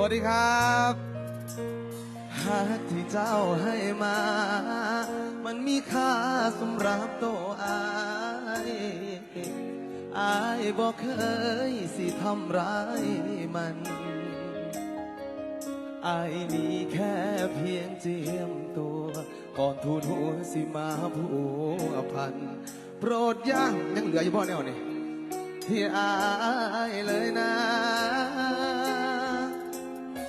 วัสดีครับหากที่เจ้าให้มา มันมีค่าสำหรับตัวอายอายบอกเคยสิทำร้ายมันอายนี่แค่เพียงเจียมตัว ก่อนทูลหัวสิมาผู้อพัน โปรดย่างยังเหลืออยู่บ่แนวนี่ที่อายเลยนะ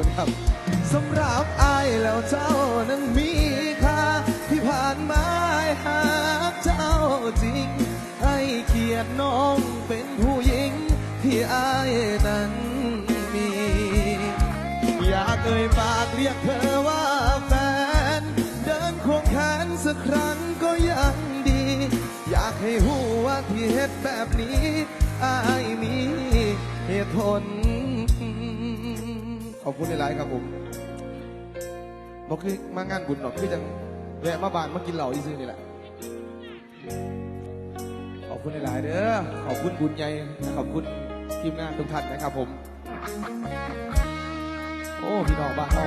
คุณครับสำหรับอายแล้วเจ้านั้นมีค่าที่ผ่านมาหากเจ้าจริงให้เกียรติน้องเป็นผู้หญิงที่อายนั้นมี อยากเอ่ยปากเรียกเธอว่าแฟน เดินควงแขนสักครั้งก็ยังดี อยากให้หูว่าที่เฮ็ดแบบนี้อายมีเหตุผล อบคุณหลายๆครับผมบอกคือมางานบุญหรอกคือจังแวะมาบ้านมากินเหล้าอีซื่อนี่แหละขอบคุณหลายๆเด้อขอบคุณบุญใหญ่ขอบคุณทีมงานทุกท่านนะครับผม โอ้พี่น้องบ้านเรา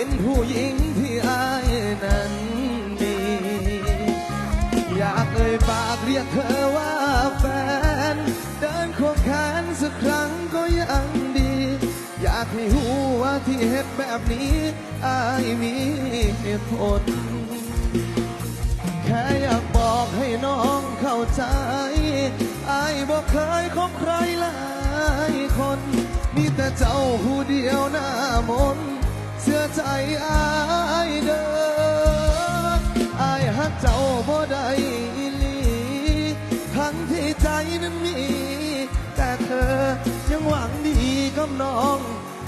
เป็นผู้หญิงที่อายนั้นมี อยากเอ่ยปากเรียกเธอว่าแฟน เดินควงแขนสักครั้งก็ยังดี อยากให้หูว่าที่เฮ็ดแบบนี้อายมีเหตุผล แค่อยากบอกให้น้องเข้าใจอายบอกเคยคบใครหลายคน มีแต่เจ้าผู้เดียวหน้ามนต์ อใจอายเด้ออายหักเจ้าบ่ได้อีหลีทั้งที่ใจนั้นมี แต่เธอยังหวังดีกับน้อง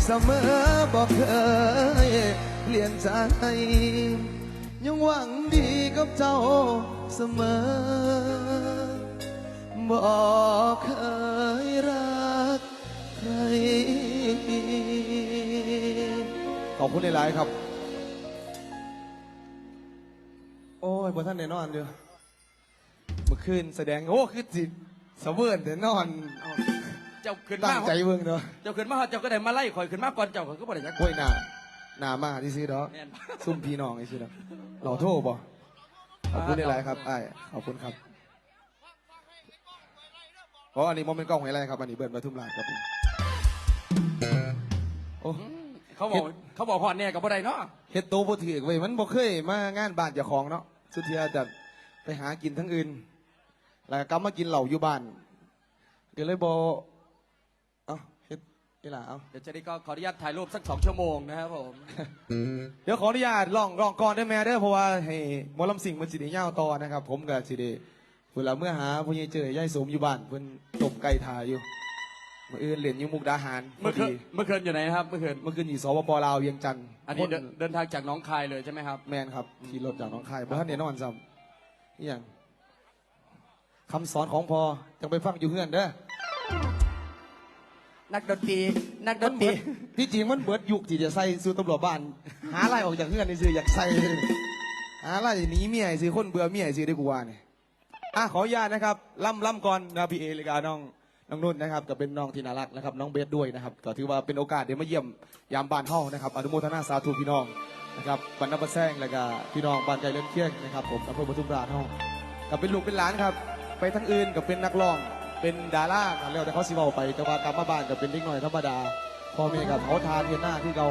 เสมอบอกเคยเปลี่ยนใจ ยังหวังดีกับเจ้าเสมอบอกเคยรักใคร ขอบคุณหลายๆครับ โอ้ยบนท่านแน่นอนเดียวเมื่อคืนแสดง โอ้ คือจิตสะเวิร์นแต่นอนเจ้าขึ้นตั้มางใจเบิ่งเนาะเจ้าขึ้นมาเจ้าก็ได้มาไล่ข่อยขึ้นมาก่อนเจ้าข่อยก็บ่ได้จักโอ้ยหนาหนามาที่ซื้อเนาะแม่นซุ่มพี่น้องไอ้ซื้อเนาะหล่อโทษบ่ขอบคุณหลายๆครับไอ้ายขอบคุณครับเพราะอันนี้โมเมนต์กล้องหอยไรครับ อันนี้เบิร์นปทุมราชครับผม เขาบอกเขาบอกฮอดแน่กับบ่ได้เนาะเฮ็ดโตบ่ถือไว้ยมันบ่เคยมางานบ้านเจ้าของเนาะสุดที่จะไปหากินทั้งอื่น แล้วก็กลับมากินเหล้าอยู่บ้านก็เลยบ่เอ้าเฮ็ดนี่ล่ะเอ้าเดี๋ยวจะได้ก็ขออนุญาตถ่ายรูปสักสองชั่วโมงนะครับผมเดี๋ยวขออนุญาตลองลองก่อนได้ไหมเด้อเพราะว่าให้หมอลำสิงมันสิได้ยาวต่อนะครับ ผมกับสิได้เวลาเมื่อหาผู้ใหญ่เจอยายสมอยู่บ้านเพิ่นต้มไก่ทาอยู่เมื่ออื่นเล่นอยู่มุกดาหารพเมื่ออคืนดีเมื่อคืนอยู่ไหนครับเมื่อคืนเมื่อคืนอยู่สปปลาวเวียงจันทร์อันนี้คเดินเดินทางจากหน้องคายเลยใช่ไหมครับ แมนครับขี่รถจากหน้องคายบ่ท่านแน่นอนซ้ำนี่ยังคำสอนของพอจังไปฟังอยู่เฮือนเด้อนักดนตรีนักดมันนเบิตรีดที่จริงมันเบิดยุคที่จะใส่สู่ตำรวจบ้าน หาไล่ออกจากเฮือนนี่สิอยากใส่หาไล่หนีเมียสิคนเบื่อเมียสิได้กูว่าเนี่ยอะขออนุญาตนะครับล่ำล่ำก่อนนะพี่เอเลยกาน้อง น้องนุ่นนะครับก็เป็นน้องที่น่ารักนะครับน้องเบสด้วยนะครับก็ถือว่าเป็นโอกาสเดี๋ยวมาเยี่ยมยามบ้านเฮานะครับอนุโมทนาสาธุพี่น้องนะครับบรรณบแซงแล้วก็พี่น้องบ้านไกลเลื่อนเคียงนะครับผมอำเภอปทุมราชเฮาก็เป็นลูกเป็นหลานครับ ไปทั้งอื่นก็เป็นนักร้อง เป็นดารากันแล้วแต่เขาสิเว้าไปแต่ว่ากลับมาบ้านก็เป็นเด็กหน่อยธรรมดาพ่อแม่กับเขาทานเทียนหน้าที่เรา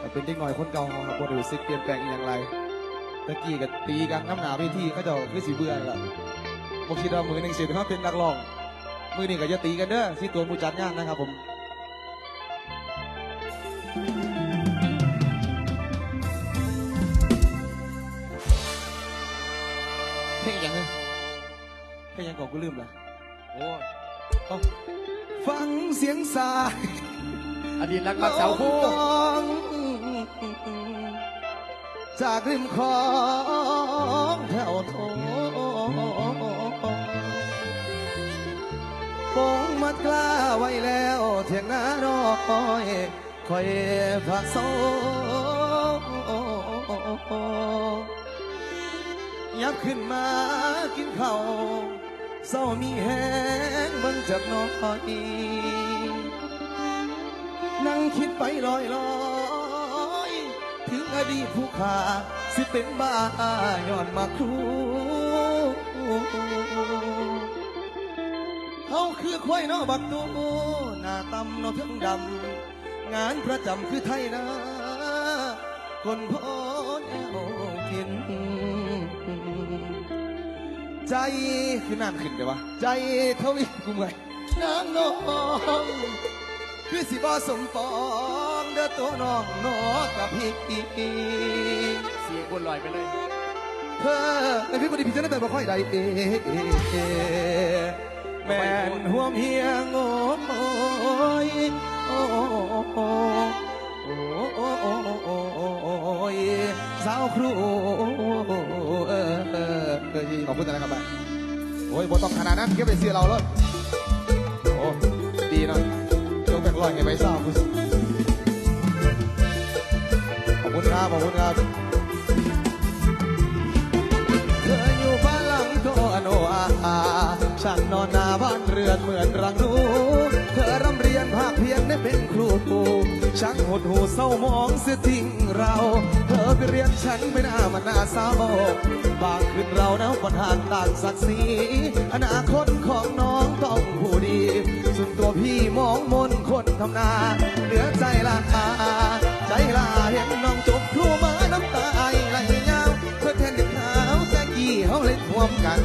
ก็เป็นเด็กหน่อยคนเก่าครับบ่ได้รู้สึกเปลี่ยนแปลงอย่างไรตะกี้ก็ตีกันน้ำหนาเวทีเขาเจะคือสีเบื่อแล้วผมคิดว่ามือหนึ่งสิเขาเป็นนักร้อง มือหนึ่งก็จะตีกันเด้อที่ตัวผู้จัดงานนะครับผมเพลงอย่างนึงเพลงอย่างก่อนกูลืมละโอ้ยเอ้าฟังเสียงสายอดีตนักบักเสาคู่องจากริมคลองแถวโท ปงมัดกล้าไว้แล้วเทียงนาน้อยคอยผักโซยับขึ้นมากินข้าวเศร้ามีแห้งเบิ่งจากน้อยนั่งคิดไปลอยลอยๆถึงอดีตผู้ขาสิเป็นบ้าย้อนมาครู เขาคือควายนอบักตูหน้าตำนอเทิงดำ งานประจำคือไทยนะ คนพ้นแอวกิน ใจคือน้ำขึ้นเดี๋ยววะ ใจเทวีกูเมื่อยนางน้องคือสิบ่สมปองเด้อตัวน้องนอกับพี่เสียงบนลอยไปเลยเธอไอ้พี่คนดีพี่จะได้แต่บ่ค่อยได้เอ แม่นห่วมเฮียงโอ้ยโอ้โอ้โอ้โอ้โอ้โอ้ยสาวครูเออเออขอบคุณนะครับแม่โอ้ยบ่ต้องขนาดนั้นเก็บไปเสียเราเลยโอ้ดีเนาะจงแบ่งรอยให้ไปทราบคุณขอบคุณครับขอบคุณครับ ช่างนอนหน้าบ้านเรือนเหมือนรังหนูเธอร่ำเรียนภาคเพียนได้เป็นครูปูช่างหดหูเศร้ามองเสียทิ้งเรา เธอไปเรียนฉันไม่น่ามันน่าเศร้าบางคืนเราเนาปัญหาต่างศักดิ์ศรีอนาคตของน้องต้องผู้ดี ส่วนตัวพี่มองมนคนทำนา เหลือใจละอาใจลาเห็นน้องจบครูมาน้ำตาไอไหลยาวเพื่อแทนเด็กขาวแจกี้เขาเล่นรวมกัน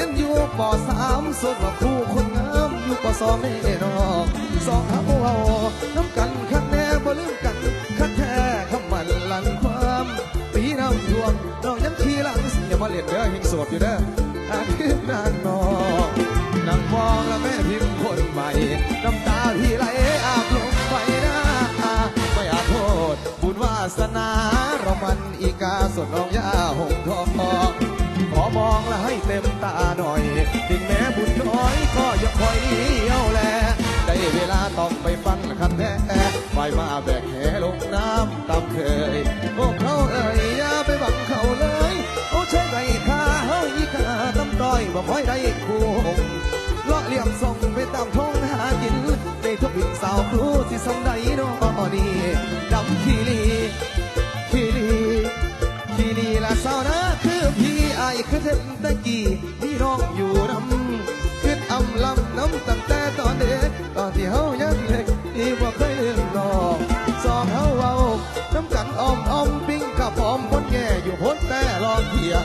รียนอยู่ปสามส่วนว่าครูคนงามอยู่ปสองแน่นอนสองเขาเอาน้ำกันคันแน่บ่ลืมกันคันแท้คำมันหลังความปีน้ำท่วมน้องยังขี่หลังอย่ามาเล่นเด้อเฮงโสดอยู่เด้ออันคือนางนองนั่งมองแล้วแม่พิมพ์คนใหม่น้ำตาพี่ไหลอาบลงไปนะไม่อาโทษบุญวาสนาเรามันอีกาส่วนน้องยาหงทองขอ มองและให้เต็มตาหน่อย ถึงแม้บุญน้อยก็ยังคอยเลี้ยวแล ได้เวลาต้องไปฟังคำแท้ไปมาแบกแหลงน้ำตามเคยพวกเขาเอ่ยอย่าไปหวังเขาเลยโอ้ใช่ไรค่าเฮาอีกาตำต้อยบ่ค่อยได้คู่เลาะเลี่ยมส่งไปตามท้องหากินในทุกวินสาวครูที่สำใดนอนี่ดำขีรีขีรีที่นี่ละสาวนะ คือพี่ไอายคือเทนตะกี้พี่น้องอยู่น้ำคืออำลำน้ำตั้งแต่ตอนเด็กตอนที่เฮายังเล็กที่บ่เคยลืมน้องสองเฮาเว้าน้ำกันอ้อมอ้อมปิ้งกับพร้อมพ้นแง่อยู่พ้นแต่ลองเทีย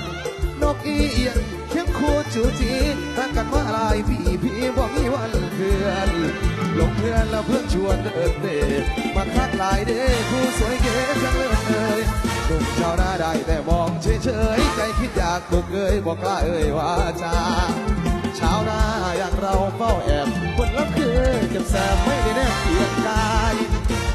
นกอีเอียงเข็มคูจูจีถ้ากันว่าหลายพี่พี่บ่มีวันเพื่อนลงเพื่อนแล้วเพื่อนชวนเดินเตะมาคักหลายเด้ผู้สวยเก๋จังเลย หนุ่มชาวนาได้แต่มองเฉยๆใจคิดอยากบุกเอ่ยบอกกล้าเอ่ยว่าจาชาวนาอย่างเราเฝ้าแอบคนละคือเก็บแสบไม่ได้แนบเพียงกาย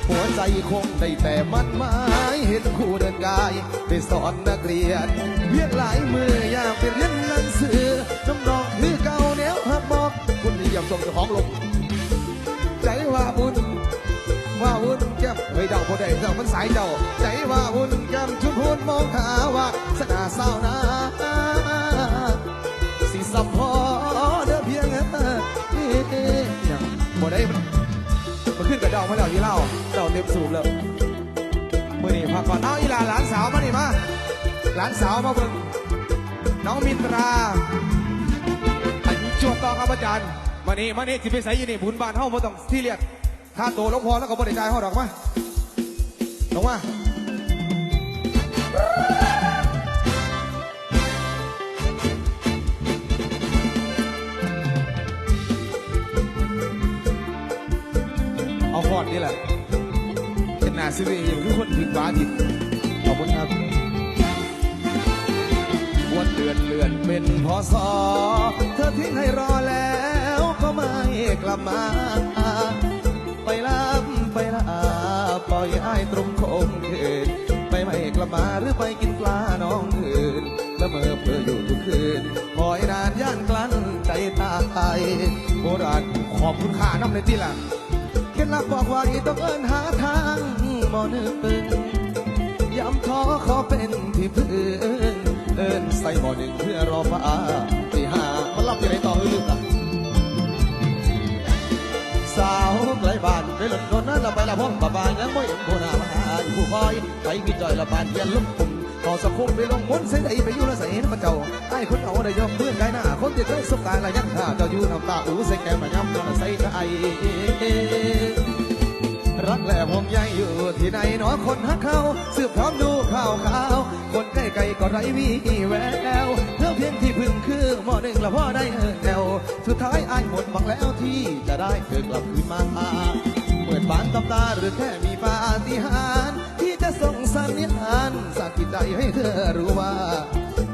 หัวใจคงได้แต่มันหมายเห็นคู่เดินกายได้สอนนักเรียนเพียงหลายมืออยากไปเรียนหนังสือน้ำนองคือเก่าแนวหักบอกคุณนิยมส่งเจ้าของลงใจว่าบุญ ว่าวุ่นแก้มเฮ้ยเจ้าบ่ได้เจ้ามันสายเจ้าใจว่าวุ่นแก้มชุมพูนมองหาว่าสนาเศร้านะสิสัมพอเด้อเพียงเอ้ยอย่างบ่ได้มันมันขึ้นกับดอกมาแล้วยี่เล่าเจ้าเต็มสูบแล้วมื่อนี้พักก่อนเอาอีลาหลานสาวมานี่มาหลานสาวมาเบิ่งน้องมินตราอันนี้จวบต่อครับอาจารย์มานี่มานี่สิไปใส่ยี่นี่บุญบานเฮาบ่ต้องที่เรียก ค่าตัวหลวงพ่อแล้วก็บ่ได้จ่ายเฮาดอกมาลงมาเอาคอดนี่แหละเป็นหน้าซิวีอยู่ทุกคนถึงบ้านดิขอบคุณครับวันเดือนเลื่อนเป็นพอสอเธอทิ้งให้รอแล้วก็ไม่กลับมา อยอ้ายตรงคงคืนไปไม่กลับมาหรือไปกินปลาน้องคืนละเมอเพื่ออยู่ทุกคืนคอยนานย่านกลั้นใจตายโบราณขอบคุณค่าน้ำในที่หลังเคล็ดลับบอกว่าอีต้องเอินหาทางบ่หนึ่งย้ำท้อขอเป็นที่พึ่งเอินใส่บ่อหนึ่งเพื่อรอฟ้าที่หามันรับยังไงต่อลืมล่า วไกลบ้านไปหล่นโดนนั้นละไปละพ้องบาบานยังไม่เห็นผู้หน้ามาผู้คอยไปกินจอยละบานเพียนลุ่มปุ่มพอสักครู่ไปลงมุนใส่ใดไปอยู่ละใส่เห็นพระเจ้าไอ้คนเอาได้ยกเพื่อนไกลหน้าคนที่เคยสบการละยังท่าเจ้าอยู่น้ำตาอูใส่แก้มมาย้ำตัวใส่ใจรักและห่วงใยอยู่ที่ไหนหนอคนหักเขาสืบพร้อมดูข่าวข่าวคนใกล้ๆก็ไรวีแวว เพียงที่พึ่งคือหมอหนึ่งละพ่อได้เออแนว สุดท้ายอายหมดหวังแล้วที่จะได้เธอกลับคืนมาเปิดบานตำตาหรือแค่มีปาฏิหาริย์ที่จะส่งสัญญาณสากิดใจให้เธอรู้ว่า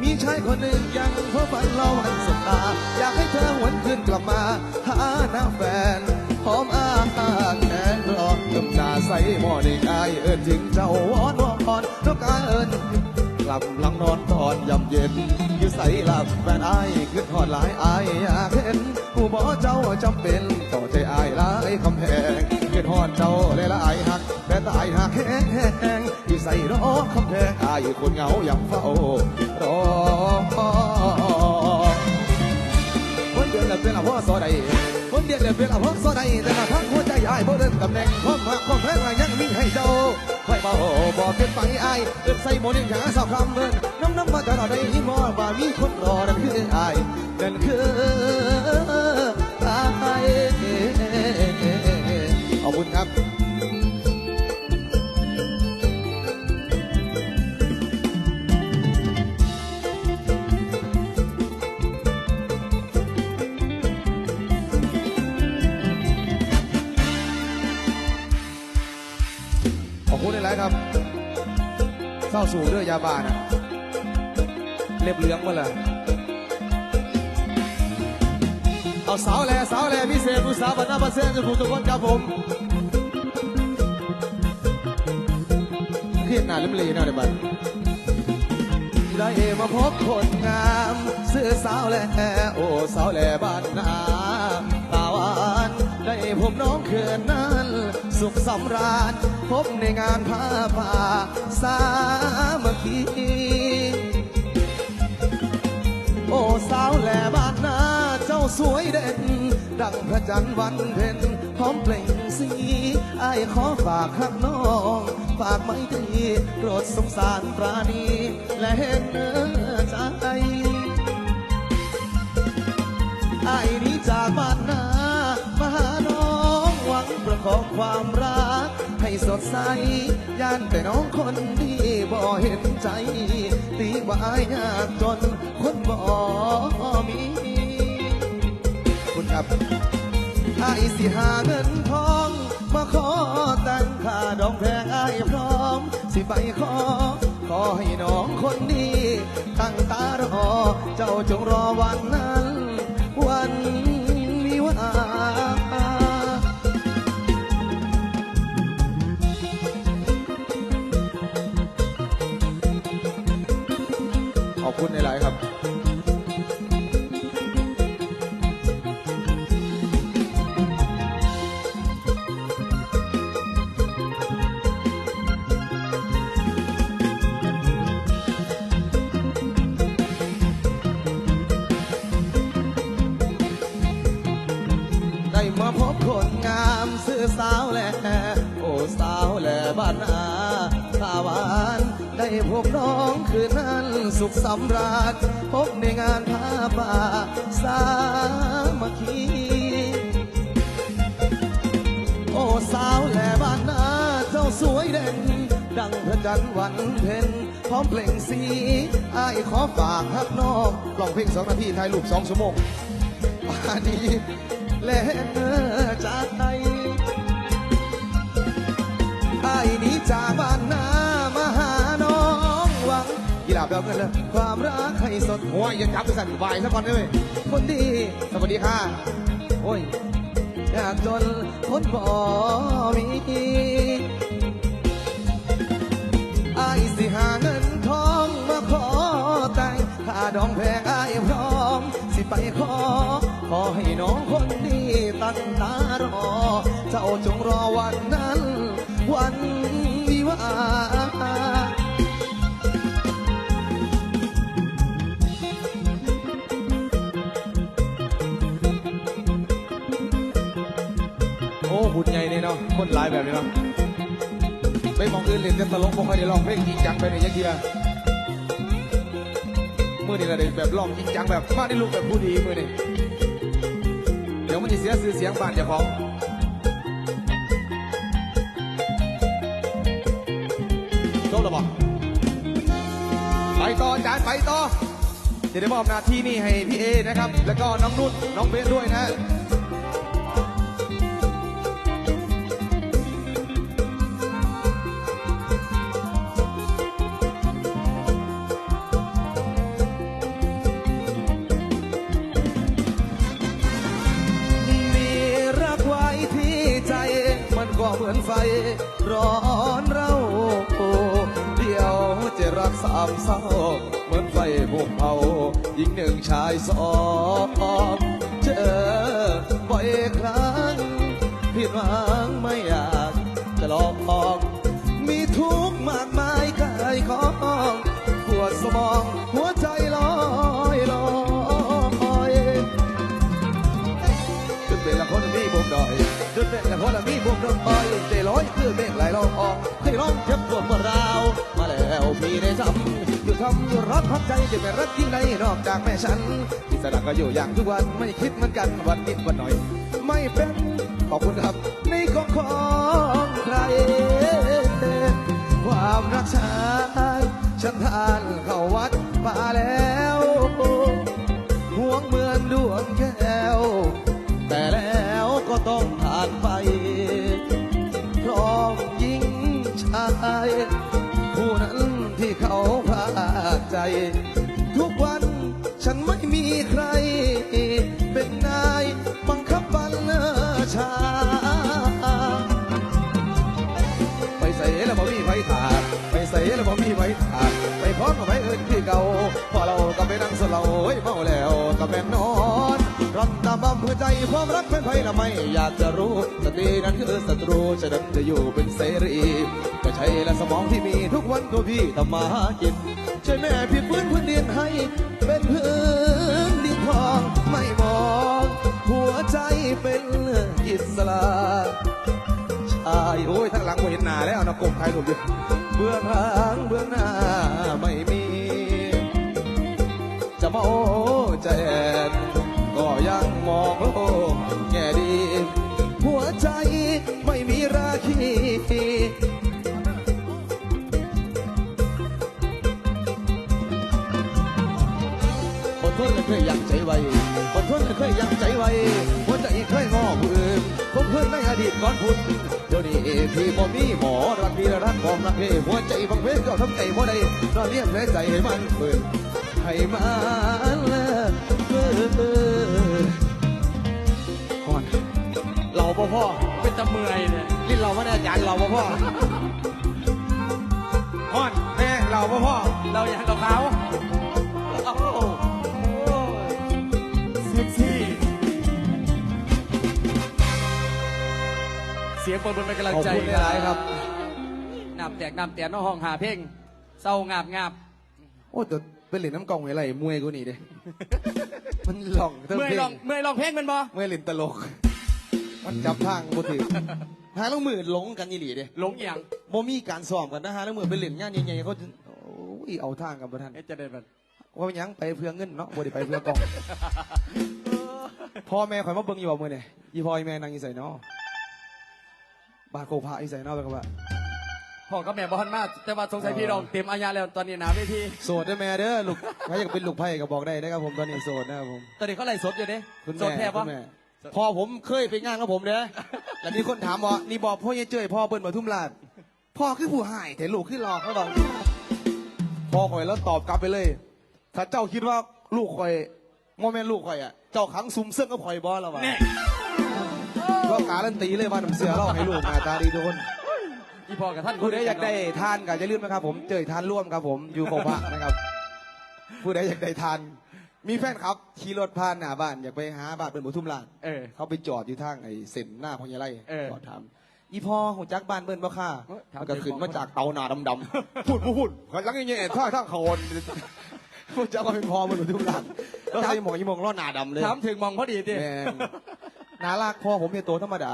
มีชายคนหนึ่งยังเพ้อฝันเราหันสบตา อยากให้เธอหวนคืนกลับมา หาหน้าแฟนหอมอาแขนรอน้ำตาใสหมอในกายเอินถึงเจ้าวอนวอนนกกาเอิน กลับหลังนอนตอนยำเย็น อยู่ใส่หลับแฟนอายขึ้นหอดหลายอายอยากเห็นผู้บอกเจ้าจำเป็นต่อใจอายหลายคำแพงขึ้นหอดเจ้าเลยละอายหักแม่ตายหักแห้งแห้งอยู่ใส่รอคำแพงอายคนเหงาอยังเฝ้ารอคนเดียวเลยเป็นอภอสอใด คนเดียวเลยเป็นอภอสอใดแต่ละพักหัวใจอายบ่เดินตำแหน่งความหักความแพ้ว่ายังมีให้เจ้าค่อยบ่บอกเกินไปอายเอินใส่โมนิ่งหาสาวคำเบิ่นน้ำน้ำมาจะรอได้ยินมอว่ามีคนรอนั่นคือไอ้นั่นคือาสูงด้วยยาบ้านะเล็บเหลืองมาเลยเอาสาวแหล่สาวแหล่พิเศษผู้สาวบรรณาประเสริฐทุกทุกคนครับผมเครียดหน้าลืมลีหน่อยเดี๋ยวบัดได้มาพบคนงามซื้อสาวแหล่โอ้สาวแหล่บ้านนาตาวานได้ผมน้องเขื่อนนั้น สุขสำราญพบในงานผ้าป่าสา คคีโอ้สาวแหล่บ้านนาเจ้าสวยเด่น ดังพระจันทร์วันเพ็ญพร้อมเปล่งสีไอ้ขอฝากข้างน้อง ฝากไม้ตรีโปรดสงสารปราณี และเห็นเนื้อใจไอ้นี้จากบ้านนามาหาน้องหวังประคองความรัก ให้สดใสย่านแต่น้องคนดีบ่เห็นใจ ตีว่ายากจนคนบ่มีคุณครับไอ้สิหาเงินทองมาขอแต่งค่าดองแพงไอ้พร้อม สิไปขอ ขอให้น้องคนดี ตั้งตารอ เจ้าจงรอวันนั้น วัน บน้องคืนนั้นสุขสำราญพบในงานผ้าป่าสามัคคีโอ้สาวแหล่บ้านนาเจ้าสวยเด่น ดังพระจันทร์วันเพ็ญพร้อมเพลงสีอายขอฝากฮักน้องร้องเพลงสองนาทีถ่ายรูปสองชั่วโมงป่านี้แล่เนอจากไออายนี้จากบ้านนามา กีฬาแบบเงินเลยความรักให้สดหัวอย่าจับไปสั่นวายซะก่อนเลยคนดีสวัสดีค่ะโอ้ยอยากจนคนบ่มีไอายสิหาเงินทองมาขอแต่งค่าดองแพงไอายพร้อม สิไปขอ ขอให้น้องคนดีตั้งตารอ เจ้าจงรอวันนั้น วันวิวาุนใหญ่เนี่ยเนาะคนหลายแบบนี้เนาะไปมองอื่นเล่นแต่ตลกบ่ค่อยได้ร้องเพลงจริงจังไปในยักเดียมือนี่ก็ได้แบบร้องจริงจังแบบมาได้ลูกแบบผู้ดีมือนี่เดี๋ยวมันจะเสียชื่อเสียงบ้านเจ้าของจบแล้วบ่ไปต่ออาจายไปต่อจะได้มอบหน้าที่นี่ให้พี่เอนะครับ แล้วก็น้องนุ่นน้องเบสด้วยนะ หญิงหนึ่งชายสองเจอบ่อยครั้งผิดหวังไม่อยากจะลองออกมีทุกข์มากมายกายของปวดสมองหัวใจลอยลอยจนเป็นละคนมีบุมดอยจนเป็นละคนมีบุมดอยใจร้อยคือเมฆไหลลองออกเคยร้องเจ็บปวดปวดราว มาแล้วพี่ได้ทำ อยู่ทำอยู่รักพักใจจะไม่รักยิ่งใดนอกจากแม่ฉันที่สระก็อยู่อย่างทุกวันไม่คิดเหมือนกันวันนิดวันหน่อย ไม่เป็นขอบคุณครับในของของใคร ความรักชายฉันทานเข้าวัดมาแล้วห่วงเหมือนดวงแก้ว แต่แล้วก็ต้องผ่านไปพร้อมยิงชาย ทุกวันฉันไม่มีใคร เป็นนายบังคับบัญชา ไปใส่แล้วบ่มีไฟขาดไปใส่แล้วบ่มีไฟขาดไปพร้อมกับไฟอื่นที่เก่าพอเราก็ไปนั่งสลาเฮ้ยเมาแล้วก็แม่นนอนรำตามบำเพื่อใจความรักเป็นไฟละไม่อยากจะรู้สตรีนั้นคือศัตรูจะดันจะอยู่เป็นเสรีก็ใช่และสมองที่มีทุกวันก็พี่ทำมาหากิน ช่วยแม่พี่ฟื้นพื้นดินให้ เป็นพื้นดินทองไม่มอง หัวใจเป็นอิสระชายโอ้ยทั้งหลังบ่เห็นหน้าแล้วนะกบใครหลบอยู่เบื้องหลังเบื้องหน้าไม่มี จะมาโอ้ เคยยังใจไว้อดทนและเคยยังใจไว้หัวใจเคยงอผู้อื่นผมเพื่อนในอดีตก่อนพุ่นเดี๋ยวนี้พี่บ่มีหมอรักพี่และรักความรักพี่หัวใจบังเพลก็ทำใจบ่ได้นอนเลี้ยงแผลใจให้มันเปิดให้มันเลิกเปิดก่อนเราบ่พ่อเป็นตะเมื่อยเนี่ยลิ้นเราไม่ได้อาจารย์เราบ่พ่อฮอนแม่เราบ่พ่อเราอยากกับเขาเอ้า เซ็กซี่เสียงปรบมือเป็นกำลังขอบใจคุณหลายๆครับน้ำแตกน้ำแตกน้องห้องหาเพลงเศร้างาบงาบโอ้แต่เป็นเหรียญน้ำกล่องไว้ไรมวยกูนี่เด้ มันหลองทั้งเมื่อยเพลลองงเมื่อยลองเพลงมันบ่มวยเหรียญตลก มันจับทางบ่ถือหาแล้วมือหลงกันอีหลีเด้หลงอย่างบ่มีการซ้อมกันนะฮะแล้วมือไปเล่นงานใหญ่ๆเขาจะโอ้ยเอาทางกันบ่ทันเอ๊ะจะได้แบบว่าหยังไปเพื่อเงินเนาะบ่ได้ไปเพื่อกอง พ่อแม่ข่อยมาเบิ่งอยู่บ่มื้อนี่อีพ่ออีแม่นั่งอีใส่เนาะบาดโคพระอีใส่เนาะไปกับว่าพ่อกับแม่บ้านมากแต่ว่าสงสัยพี่รองเต็มอาญาแล้วตอนนี้หนาเวทีโสดเด้อแม่เด้อลูกใครอยากเป็นลูกไผ่ก็บอกได้นะครับผมตอนนี้โสดนะครับผมตอนนี้เขาไล่สดอยู่เด้คุณสดแม่แท้คุปะณแม่พ่อผมเคยไปงานกับผมเด้อแล้วมีคนถามว่านี่บอกพ่อยังเจอพ่อเปิ้นมาทุ่มลาดพ่อคือผู้หายแต่ลูกคือหลอกเขาบอกพ่อข่อยแล้วตอบกลับไปเลย ถ้าเจ้าคิดว่าลูกข่อยโมแม่นลูกข่อยอะเจ้าขังซุมเสื้อกับข่อยบอแล้ววะแน่ก็การันตีเลยว่าน้ำเสือเล่าให้ลูกหน้าตาดีทุกคนอีพ่อกับท่านผู้ใดอยากได้ทานก็จะลืมนะครับ ผมเจอทานร่วมครับผมอยู่โคพระนะครับ ผู้ใดอยากได้ทาน มีแฟนครับขี่รถผ่านหน้าบ้านอยากไปหาบ้านเป็นบุทุ่มลานเออเขาไปจอดอยู่ทางไอ้เส้นหน้าพญาไร่เออจอดถามอีพ่อหัวจักบ้านเบิ้นบ่ค่าเอ้ยถามมันก็ขึ้นมาจากเตาหนาดำๆพูดพูดพูดขันหลังอย่างเงี้ยท่าท่าเขา วนพูดจักว่าเป็นพ่อมันบุทุ่มลานแล้วใครมองยี่มองล้อหนาดำเลยถามถึงมองพอดีดิแม่งนาลากพ่อผมเป็นตัวธรรมดา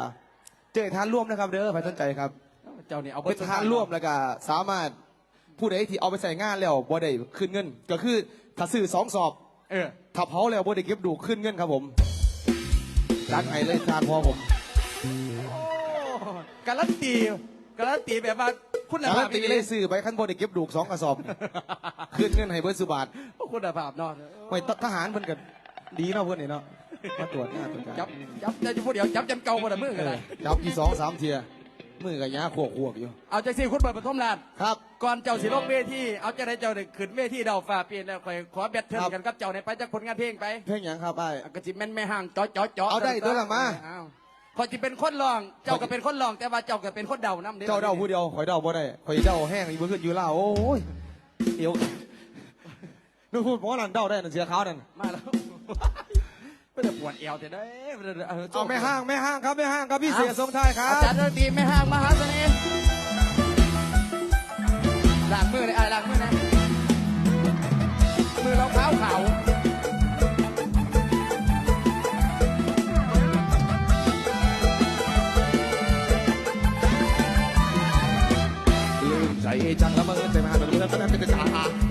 เจอทานร่วมนะครับ เด้อใครสนใจครับ เจ้านี่เอาเป็นทานร่วมแล้วก็สามารถผู้ใดที่เอาไปใส่งานแล้วบ่ได้ขึ้นเงิน ก็คือถ้าซื้อสองสอบเออถ้าเผาแล้วบ่ได้เก็บดูขึ้นเงินครับผมจัดให้เลยทานพอผมโอ้การันตีการันตีแบบว่า คุณการัภาพนตีเลยซื้อไปขั้นบ่ได้เก็บดูสองกระสอบขึ้นเงินให้เบิร์สุบาทคุณภาพเนาะไว้ทหารเพิ่นก็ดีเนาะเพิ่นนี่เนาะมาตรวจงานตรวจการจับจับจะพูดเดียวจับจนเก่าหมดอะมือเอกันอเลยจับอีกสองสามเทียมือกับยาขวกขวกอยู่ เอาใจสิคุณเปิดปฐมลานครับ ก่อนเจ้าสิลงเวทีเอาจะได้เจ้าได้ขึ้นเวทีเดาฟ้าเปลี่ยนแล้วคอยขอแบทเทิลครับกันกับเจ้าในไปจากผลงานเพลงไปเพลงหยังครับไอ้อะกระจิแม่นแม่ห่างจ่อจ่อจ่อเอาได้ตัวละมาเอ คอยจิเป็นคนร้อง เจ้าก็เป็นคนร้อง แต่ว่าเจ้าก็เป็นคนเดาน้ำเจ้าเดาผู้เดียวข่อยเดาบ่ได้ข่อยเดาแห้งอีกบ่ขึ้นอยู่ล่าวโอ้ยเดี๋ยวนึกพูดเพราะว่านั่นเดาได้นั่นเสือขาวนั่นมาแล้วไม่ได้ปวดเอวแต่ได้เอาไม่ห้างไม่ห้างครับไม่ห้างครับพี่เสียทรงไทายครัอาบจารย์ดนตรีไม่ห่างมหาเสน่ห์ล้างมือเลยไอ้ล้างมือนะมือเราขาวขาว ตนั้นเป็นจ่า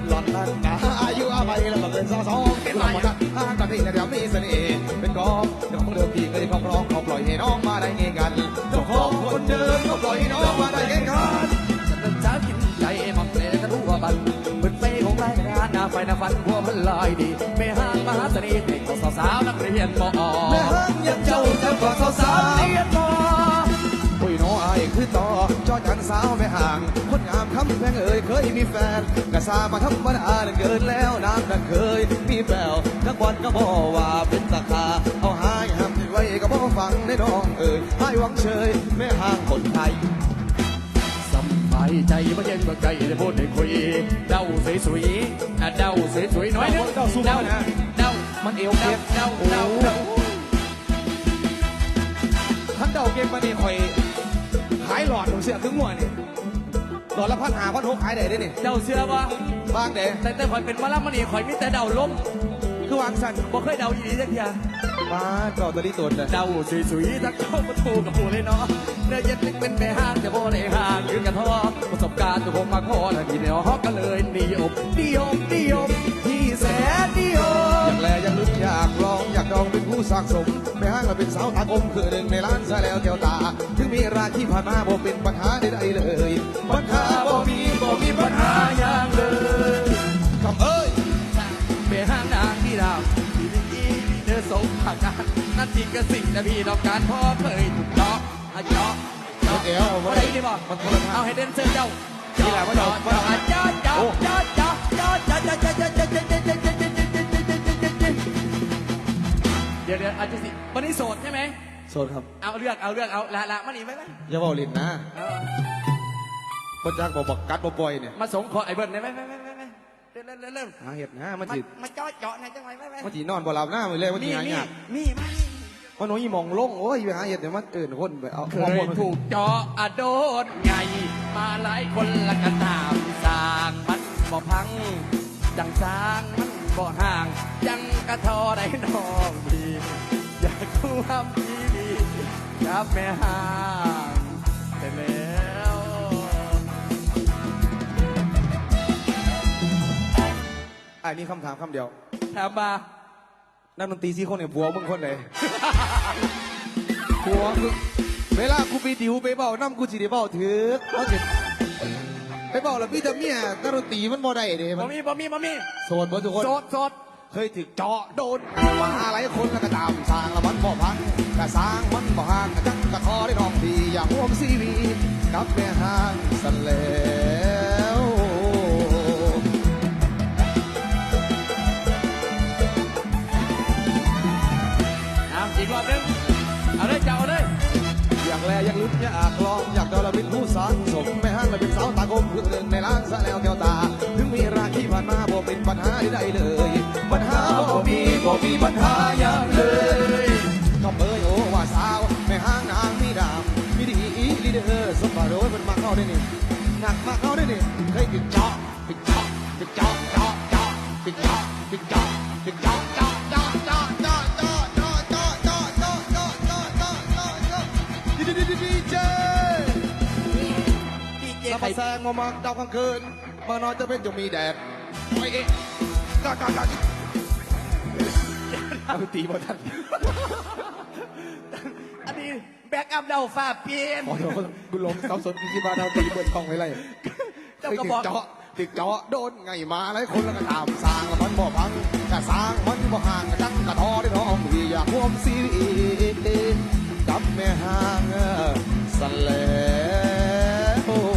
หลอนนั่นนะอายุอะไรแล้วบังเอิญสองสองเป็นหลอนห้างกันที่ระดับมีเสน่ห์เป็นกองเจ้าของเดิมที่เคยครอบครองเขาปล่อยให้น้องมาได้เงกันเจ้าของคนเดิมเขาปล่อยให้น้องมาได้เงกันฉันเป็นจ้ากินใจมักเลยกันทั่วบันเป็นไปของรายงานหน้าไฟหน้าฟันหัวมันลอยดีไม่ห่างมหาเสน่ห์เด็กสาวๆนักเรียนมอแม่ห้างยังเจ้าเจ้าก็สาวสาว คือต่อจอจันสาวไม่ห่าง คนงามคำแพงเอ่ยเคยมีแฟนกะสามาธรรมดาเหลือเกินแล้วน้ำนั้นเคย มีแววนักบอลก็บอกว่าเป็นตาคาเอาหายห้ามไว้ก็บอกฟังในน้องเอ่ยให้หวังเชยแม่ห่างคนไทยสบายใจไม่เย็นก็ใจได้พูดได้คุยเดาสวยๆอะเดาสวยๆหน่อยนึงเดาสู้มานะเดามันเอวเดาเก็บเดาเดาเดาท่านเดาเกมมานี่คอย ขายหลอดของเสียถึงหัวนี่หลอดละพันหาพันหกขายได้เด้นี่เดาเสื้อว่าบางเด้แต่แต่ข่อยเป็นมะละมันนี่ข่อยมีแต่เดาล้มคือวางสันบ่เคยเดาอีหลีจักอย่างมาเจ้าตัวนี้ตัวเลยเดาสวยๆทักเข้าประตูกับผู้เลยเนาะเนื้อเย็นนึกเป็นแม่ห้างแต่บ่ได้ห่างยืนกันทอประสบการณ์ตัวผมมาขอแล้วทีเดียวฮอกกันเลยนิยมนิยมนิยมที่แสนนิยอมยากแลอยากลึกอยากลองอยากดองเป็นผู้ สะสมไม่ห้างเราเป็นสาวตากลมคือหนึ่งในล้านซะแล้วแก้วตา ถึงมีราที่ผ่านมาบ่เป็นปัญหาใดๆเลย ปัญหาบ่มีบ่มีปัญหาอย่างเลยคำเอ้ยเบห้างนางที่ดาวเดินสมผักการนั่นจริงก็สิ่งนะพี่ต้องการพ่อเคยถูกเจาะอะเจาะเจาะเอวว่าได้ดีบ่มันคนละทางเอาให้เดนเซอร์เจ้านี่แหละว่าเจ้าเจาะเจาะเจาะเจาะเจาะเจาะเจาะเจา ดี๋ยวเดี๋ยวอาจจะสิวันนี้โสดใช่ไหมโสดครับ เอาเลือกเอาเลือกเอาละละมันนี่ไหมไหมอย่าบอกลินนะเอาคนจักบอกบักกัดบ่ปล่อยเนี่ยมาสงขอไอ้เบิ้ลได้ไหมไหมไหมไหมไหมเริ่มเริ่มเริ่มเริ่มหาเห็ดนะมันมาจีมาเจาะเจาะหนอยจังไหมไหมไหมมันจีนอนบ่หลับหน้ามือเลยมันจีมีหามียากมีมามันน้อยมองลงโอ้ยไปหาเห็ดเดี๋ยวมันเอื่นคนไปเอาเคฮอร์โมยนมันถูกเจาะอะโดนไงมาหลายคนละกันตามสร้างมันบ่พังจังสร้างมัน บ่ห่างยังกระทอได้น้องดีอยากรู้ความดีดีครับแม่ห้างเสร็จแล้วไอ้มีคำถามคำเดียวถามมานักดนตรีซี่คนเนี่ยผัวมึงคนไหนผัวมึงเวลากูไปดิวไปเบ้าน้ำกูสิได้เบ้าถือเอาสิ ไปเบ้าแล้วพี่จะเมียนักดนตรีมันบ่ได้เด้มับ่นมีบ่มีบ่มีโสดบ่ทุกคน โสดโสดเคยถึกเจาะโดนมาหลายคนแล้วก็ตามสร้างแล้วมันบ่พังกะสร้างมันบ่ห่างกะจังกะทอได้น้องพี่อย่างร่วมซีวีกับแม่ห้างสันแล้ ลอยากลุ้นอยากลองอยากเดาละเป็นผู้สานสมแม่ห้างและเป็นสาวตากลมผู้หนึ่งในล้านซะแล้วแก้วตา ถึงมีราที่ผ่านมาบ่เป็นปัญหาใดเลย ปัญหาบ่มีบ่มีปัญหาอย่างเลยก็เอ้ยโอว่าสาวแม่ห้างนางมีดามมีดีอีลีเดอร์สมบัติโอ้ยมันมาเข้าได้นี่หนักมาเข้าได้นี่เคยติดเจาะติดเจาะติดเจาะเจาะเจาะติดเจาะติดเจาะติดจาะเจาะเจาะ มาแซงมามาดาวกลางคืน มานอนจะเป็นจะมีแดดไปเอ๊ะจ้าจ้าจ้าเอาตีบอทันอันนี้แบ็กอัพเดาฟ้าเปลี่ยนโอ้ยกูล้มซับซ้อนกูที่บ้านเอาตีเบิดกล้องไว้เลยเจ้าก็บอกติดเจาะติดเจาะโดนไงมาหลายคนแล้วก็ตามสร้างแล้วมันบ่พังกะสร้างมันบ่ห่างกะจังกะทอได้น้องพี่อยากร่วมซีกับแม่ห้างสันแล้ว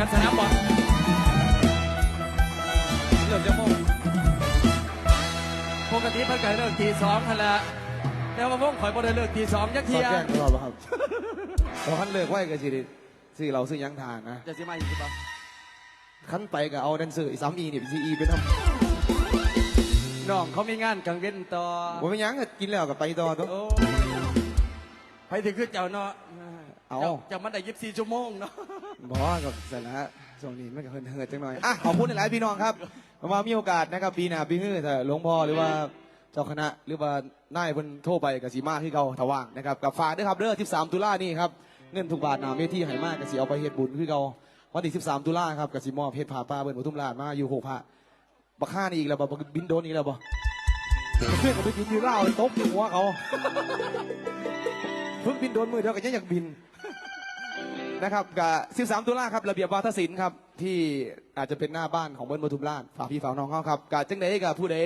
พอกันสนามบอลเลิกจะโมงปกติเพิ่นก็เลิกทีสองทันละแต่ว่าพวกข่อยบ่ได้เลิกทีสองยักขอเทียแจ้งตลอดป่ะครับพอขั้นเลิกไว้ก็สิได้ซื้อเราซื้อยังทานนะจะสิมาอีกสิบ่ขั้นไปก็เอาแดนเซอร์อีสามอีนี่ซีอีไปทน้องเขามีงานกลางเว้นต่อำผมไม่ยังก็กินแล้วก็ไปต่อตัวโอ้ ไปถึงคือเจ้าเนาะเอาจ้จะมาได้ยีิบสี่ชั่วโมงเนาะบอกับสาระช่วงนี้มันก็เฮินเฮินจังหน่อยอะขอบคุณหลายๆพี่น้องครับมามีโอกาสนะครับปีหน้าปีฮื้อถ้าหลวงพ่อหรือว่าเจ้าคณะหรือว่านายเพิ่นโทรไปกับสีมาที่เขาถว่างนะครับกับฝากด้วยครับเด้อ13 ตุลานี่ครับเงินทุกบาทหนาเวทีไหมากกับสีเอาไปเฮ็ดบุญคือเขาวันที่13 ตุลาครับกับสีมอบเฮ็ดผ้าป้าเบิ้นปทุมราชมาอยู่หกพระบักฆ่านี่อีกแล้วบ่บักบินโดนอีกแล้วบ่เพื่อนก็ไปบินอยู่เล่าวตบอยู่หัวเขา เพิ่งบินโดนมือเดียวก็ยังอยากบิน นะครับกับ13 ตุลาครับระเบียบวาทศิลป์ครับที่อาจจะเป็นหน้าบ้านของเบิ้ลปทุมราชฝากพี่ฝากน้องเขาครับกับจังใดกับผู้ใด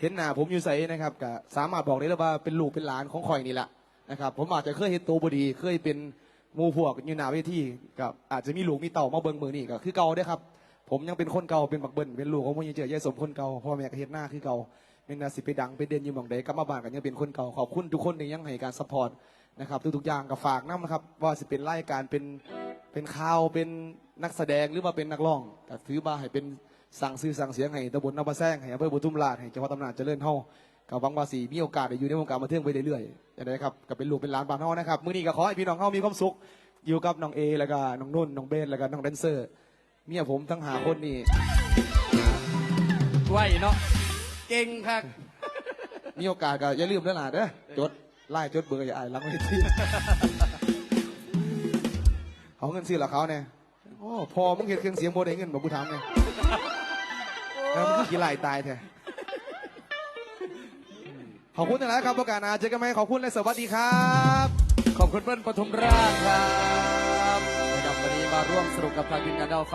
เห็นหน้าผมอยู่ใส่นะครับกับสามารถบอกได้เลยว่าเป็นลูกเป็นหลานของข่อยนี่แหละนะครับผมอาจจะเคยเห็นตัวบดีเคยเป็นมูพวกอยู่หน้าเวทีกับอาจจะมีลูกมีเต่ามาเบิ้งมือนี่ก็คือเก่าได้อครับผมยังเป็นคนเก่าเป็นบักเบิ้ลเป็นลูกของพ่อเจอยายสมคนเก่าพ่อแม่ก็เห็นหน้าคือเก่า เป็นนาสิไปดังไปเด่นอยู่หมองใดกลับมาบ้านกันยังเป็นคนเก่าขอบคุณทุกคนที่ยังให้การซัพพอร์ตนะครับทุกๆอย่างกับฝากน้ำนะครับว่าสิเป็นรายการเป็นเป็นข่าวเป็นนักแสดงหรือว่าเป็นนักร้องแต่ถือมาให้เป็นสั่งซื้อสั่งเสียงให้ตำบลนบะแซงให้อำเภอบุทุมราชให้จังหวัดตำนานเจริญเฮากับวังวาสีมีโอกาสได้อยู่ในวงการบันเทิงไปเรื่อยๆอย่างไรครับกับเป็นลูกเป็นหลานบ้านเฮานะครับมื้อนี้ก็ขอให้พี่น้องเฮามีความสุขอยู่กับน้องเอแล้วก็น้องนุ่นน้องเบสแล้วก็น้องแดนเซอร์เมียผมทั้งหาคนนี่ไหวเนาะ เก่งครับ มีโอกาสก็อย่าลืมเด้อล่ะเด้อจดไล่จดเบอร์อย่าอายหลังเวทีเอาเงินซื้อละเขาเนี่ยโอ้พอมึงเห็นเครื่องเสียงโบได้เงินบอกกูถามเนี่ยแล้วมึงก็ขี้ลายตายแท้ขอบคุณนะครับประกาศนาเจอกันไหมขอบคุณและสวัสดีครับ ขอบคุณเบิ้ลปทุมราชครับนะครับวันนี้มาร่วมสนุกกับทางทีมงานดาว